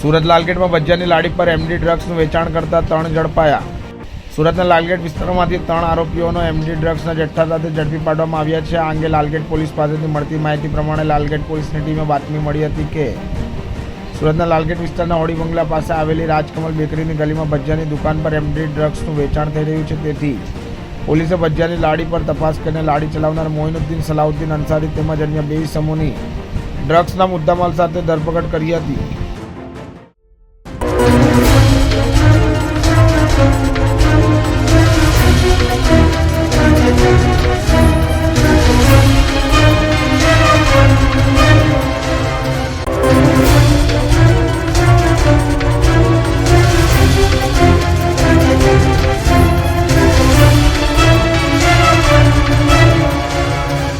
સુરત લાલગેટમાં ભજીયાની લાડી પર એમડી ડ્રગ્સનું વેચાણ કરતા ત્રણ ઝડપાયા. સુરતના લાલગેટ વિસ્તારમાંથી ત્રણ આરોપીઓનો એમડી ડ્રગ્સના જથ્થા સાથે ઝડપી પાડવામાં આવ્યા છે. આ અંગે લાલગેટ પોલીસ પાસેથી મળતી માહિતી પ્રમાણે લાલગેટ પોલીસની ટીમે બાતમી મળી હતી કે, સુરતના લાલગેટ વિસ્તારના હોડી બંગલા પાસે આવેલી રાજકમલ બેકરીની ગલીમાં ભજીયાની દુકાન પર એમડી ડ્રગ્સનું વેચાણ થઈ રહ્યું છે. તેથી, પોલીસે ભજીયાની લાડી પર તપાસ કરીને લાડી ચલાવનાર મોઇનુદ્દીન સલાઉદ્દીન અંસારી તેમજ અન્ય બે સમૂહની ડ્રગ્સના મુદ્દામાલ સાથે ધરપકડ કરી હતી.